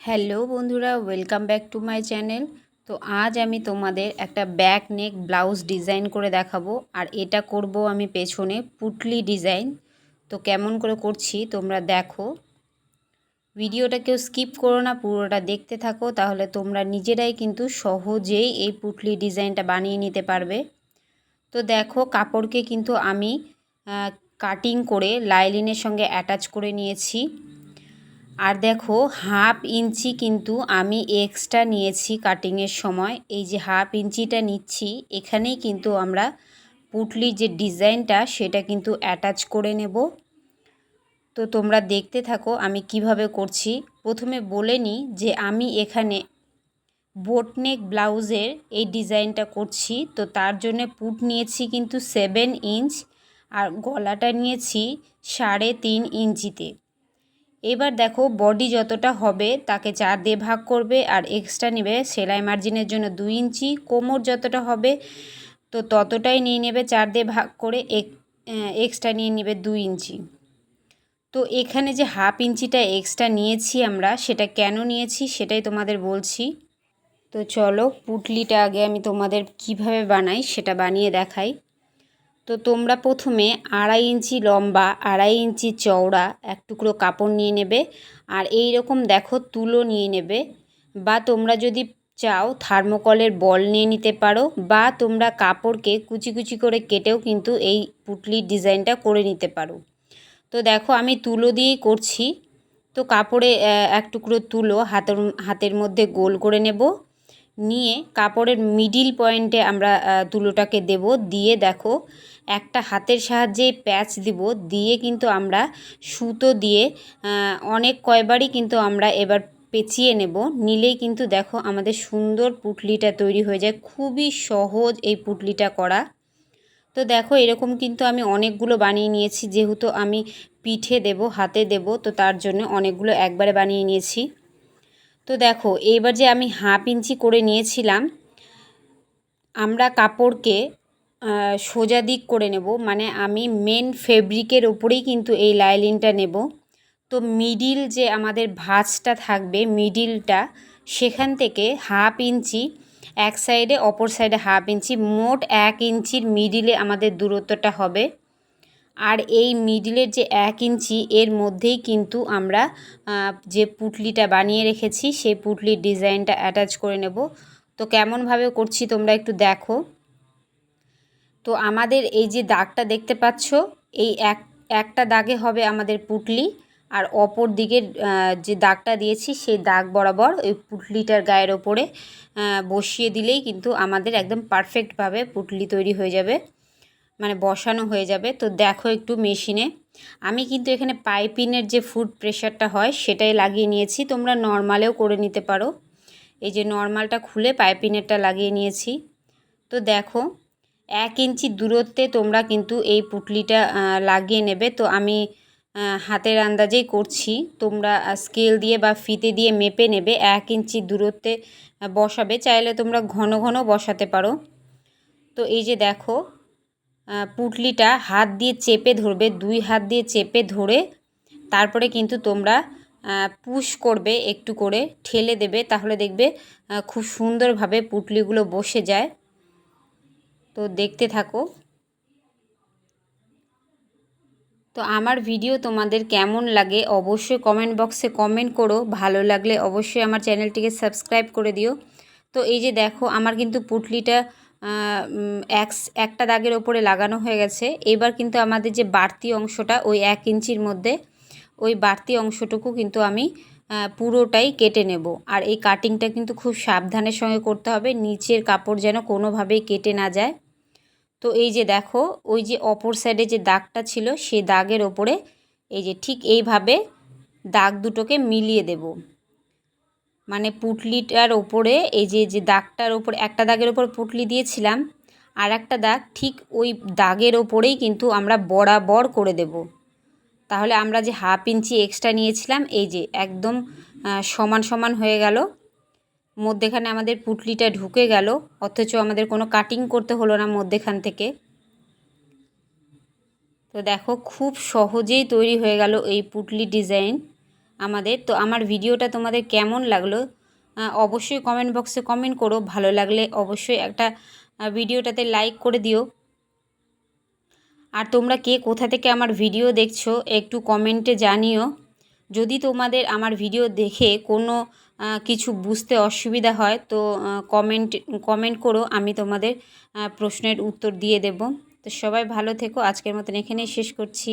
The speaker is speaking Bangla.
হ্যালো বন্ধুরা welcome back to my channel তো আজ আমি তোমাদের একটা ব্যাক নেক ব্লাউজ ডিজাইন করে দেখাবো, আর এটা করব আমি পেছনে পুটলি ডিজাইন তো কেমন করে করছি তোমরা দেখো। ভিডিওটা কেউ স্কিপ করো না, পুরোটা দেখতে থাকো, তাহলে তোমরা নিজেরাই কিন্তু সহজেই এই পুটলি ডিজাইনটা বানিয়ে নিতে পারবে। তো দেখো, কাপড়কে কিন্তু আমি কাটিং করে লাইলিনের সঙ্গে অ্যাটাচ করে নিয়েছি। আর দেখো, হাফ ইঞ্চি কিন্তু আমি এক্সট্রা নিয়েছি কাটিংয়ের সময়। এই যে হাফ ইঞ্চিটা নিচ্ছি, এখানেই কিন্তু আমরা পুটলির যে ডিজাইনটা, সেটা কিন্তু অ্যাটাচ করে নেব। তো তোমরা দেখতে থাকো আমি কীভাবে করছি। প্রথমে বলে নিই যে আমি এখানে বোটনেক ব্লাউজের এই ডিজাইনটা করছি। তো তার জন্য পুট নিয়েছি কিন্তু সেভেন ইঞ্চ আর গলাটা নিয়েছি সাড়ে তিন ইঞ্চিতে। এবার দেখো বডি যতটা হবে, তাকে চার দিয়ে ভাগ করবে আর এক্সট্রা নেবে সেলাই মার্জিনের জন্য দুই ইঞ্চি। কোমর যতটা হবে, তো ততটাই নিয়ে নেবে চার দিয়ে ভাগ করে, এক এক্সট্রা নিয়ে নেবে দুই ইঞ্চি। তো এখানে যে হাফ ইঞ্চিটা এক্সট্রা নিয়েছি আমরা, সেটা কেন নিয়েছি সেটাই তোমাদের বলছি। তো চলো পুটলিটা আগে আমি তোমাদের কীভাবে বানাই সেটা বানিয়ে দেখাই। তো তোমরা প্রথমে আড়াই ইঞ্চি লম্বা, আড়াই ইঞ্চি চওড়া এক টুকরো কাপড় নিয়ে নেবে আর এই রকম দেখো তুলো নিয়ে নেবে বা তোমরা যদি চাও থার্মোকলের বল নিয়ে নিতে পারো বা তোমরা কাপড়কে কুচি কুচি করে কেটেও কিন্তু এই পুটলির ডিজাইনটা করে নিতে পারো। তো দেখো আমি তুলো দিয়েই করছি। তো কাপড়ে এক টুকরো তুলো হাতের হাতের মধ্যে গোল করে নেব। নিয়ে কাপড়ের মিডিল পয়েন্টে আমরা তুলোটাকে দেব। দিয়ে দেখো, একটা হাতের সাহায্যে প্যাচ দিব। দিয়ে কিন্তু আমরা সুতো দিয়ে অনেক কয়বারই কিন্তু আমরা এবার পেঁচিয়ে নেব। নিলেই কিন্তু দেখো আমাদের সুন্দর পুটলিটা তৈরি হয়ে যায়। খুবই সহজ এই পুটলিটা করা। তো দেখো, এরকম কিন্তু আমি অনেকগুলো বানিয়ে নিয়েছি। যেহেতু আমি পিঠে দেব, হাতে দেব, তো তার জন্য অনেকগুলো একবারে বানিয়ে নিয়েছি। তো দেখো, এইবার যে আমি হাফ ইঞ্চি করে নিয়েছিলাম, আমরা কাপড়কে সোজা দিক করে নেব। মানে আমি মেন ফেব্রিকের ওপরেই কিন্তু এই লাইলিনটা নেব। তো মিডিল যে আমাদের ভাঁজটা থাকবে মিডিলটা সেখান থেকে হাফ ইঞ্চি, এক সাইডে অপর সাইডে হাফ ইঞ্চি, মোট এক ইঞ্চির মিডিলে আমাদের দূরত্বটা হবে। আর এই মিডিলের যে এক ইঞ্চি, এর মধ্যেই কিন্তু আমরা যে পুটলিটা বানিয়ে রেখেছি, সেই পুটলির ডিজাইনটা অ্যাটাচ করে নেব। তো কেমনভাবে করছি তোমরা একটু দেখো। তো আমাদের এই যে দাগটা দেখতে পাচ্ছ, এই এক, একটা দাগে হবে আমাদের পুটলি, আর অপর দিকের যে দাগটা দিয়েছি, সেই দাগ বরাবর ওই পুটলিটার গায়ের ওপরে বসিয়ে দিলেই কিন্তু আমাদের একদম পারফেক্টভাবে পুটলি তৈরি হয়ে যাবে। মানে বসানো হয়ে যাবে। তো দেখো একটু মেশিনে। আমি কিন্তু এখানে পাইপিনের যে ফুড প্রেশারটা হয়, সেটাই লাগিয়ে নিয়েছি। তোমরা নর্মালেও করে নিতে পারো। এই যে নর্মালটা খুলে পাইপিনেরটা লাগিয়ে নিয়েছি। তো দেখো, এক ইঞ্চি দূরত্বে তোমরা কিন্তু এই পুটলিটা লাগিয়ে নেবে। তো আমি হাতের আন্দাজেই করছি। তোমরা স্কেল দিয়ে বা ফিতে দিয়ে মেপে নেবে। এক ইঞ্চি দূরত্বে বসাবে। চাইলে তোমরা ঘন ঘন বসাতে পারো। তো এই যে দেখো পুটলিটা হাত দিয়ে চেপে ধরবে, দুই হাত দিয়ে চেপে ধরে তারপরে কিন্তু তোমরা পুশ করবে একটু করে, ঠেলে দেবে, তাহলে দেখবে খুব সুন্দরভাবে পুটলিগুলো বসে যায়। তো দেখতে থাকো। তো আমার ভিডিও তোমাদের কেমন লাগে অবশ্যই কমেন্ট বক্সে কমেন্ট করো, ভালো লাগলে অবশ্যই আমার চ্যানেলটিকে সাবস্ক্রাইব করে দিও। তো এই যে দেখো, আমার কিন্তু পুটলিটা এক, একটা দাগের ওপরে লাগানো হয়ে গেছে। এবার কিন্তু আমাদের যে বাড়তি অংশটা, ওই এক ইঞ্চির মধ্যে ওই বাড়তি অংশটুকু কিন্তু আমি পুরোটাই কেটে নেব। আর এই কাটিংটা কিন্তু খুব সাবধানের সঙ্গে করতে হবে। নিচের কাপড় যেন কোনোভাবেই কেটে না যায়। তো এই যে দেখো, ওই যে অপর সাইডে যে দাগটা ছিল সেই দাগের ওপরে এই যে ঠিক এইভাবে দাগ দুটোকে মিলিয়ে দেব। মানে পুটলিটার ওপরে, এই যে যে দাগটার ওপর, একটা দাগের ওপর পুটলি দিয়েছিলাম, আর একটা দাগ ঠিক ওই দাগের ওপরেই কিন্তু আমরা বরাবর করে দেব। তাহলে আমরা যে হাফ ইঞ্চি এক্সট্রা নিয়েছিলাম, এই যে একদম সমান সমান হয়ে গেল। মধ্যেখানে আমাদের পুটলিটা ঢুকে গেল, অথচ আমাদের কোনো কাটিং করতে হলো না মধ্যেখান থেকে। তো দেখো, খুব সহজেই তৈরি হয়ে গেল এই পুটলি ডিজাইন। আমাদের। তো আমার ভিডিওটা তোমাদের কেমন লাগল? অবশ্যই কমেন্ট বক্সে কমেন্ট করো। ভালো লাগলে অবশ্যই একটা ভিডিওটাতে লাইক করে দিও। আর তোমরা কে কোথা থেকে আমার ভিডিও দেখছ, একটু কমেন্টে জানিও। যদি তোমাদের আমার ভিডিও দেখে কোনো কিছু বুঝতে অসুবিধা হয়, তো কমেন্ট কমেন্ট করো। আমি তোমাদের প্রশ্নের উত্তর দিয়ে দেব। তো সবাই ভালো থেকো। আজকের মতন এখানেই শেষ করছি।